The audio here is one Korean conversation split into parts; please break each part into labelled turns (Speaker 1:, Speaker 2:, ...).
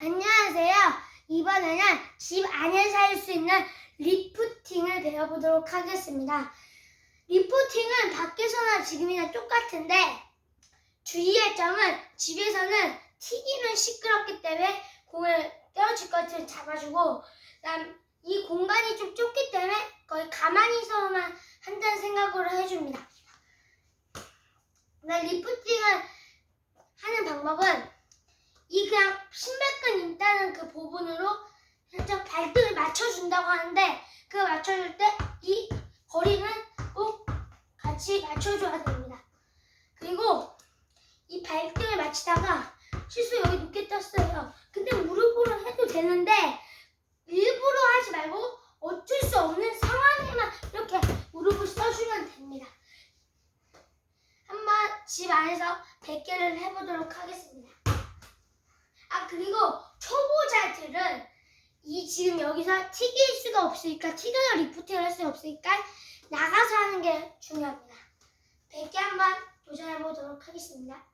Speaker 1: 안녕하세요. 이번에는 집 안에서 할 수 있는 리프팅을 배워보도록 하겠습니다. 리프팅은 밖에서나 지금이나 똑같은데 주의할 점은 집에서는 튀기면 시끄럽기 때문에 공을 떨어질 것을 잡아주고 이 공간이 좀 좁기 때문에 거의 가만히 서만 한다는 생각으로 해줍니다. 리프팅을 하는 방법은 신발끈 있다는 그 부분으로 살짝 발등을 맞춰준다고 하는데 그 맞춰줄 때 이 거리는 꼭 같이 맞춰줘야 됩니다. 그리고 이 발등을 맞추다가 실수 여기 높게 떴어요. 근데 무릎으로 해도 되는데 일부러 하지 말고 어쩔 수 없는 상황에만 이렇게 무릎을 써주면 됩니다. 한번 집 안에서 100개를 해보도록 하겠습니다. 아 그리고 초보자들은 이 지금 여기서 튀길 수가 없으니까 튀겨서 리프팅을 할 수 없으니까 나가서 하는 게 중요합니다. 100개 한번 도전해 보도록 하겠습니다.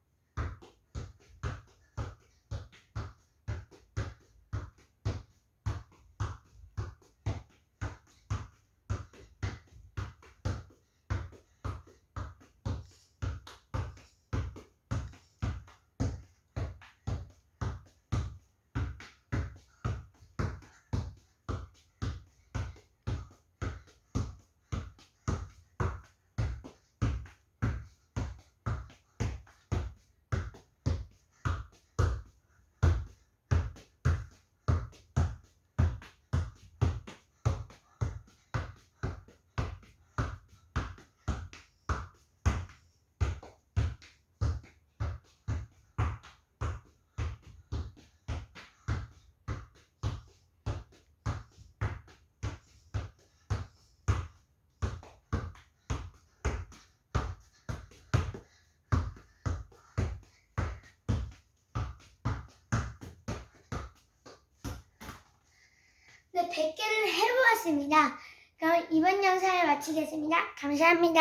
Speaker 1: 네, 100개를 해보았습니다. 그럼 이번 영상을 마치겠습니다. 감사합니다.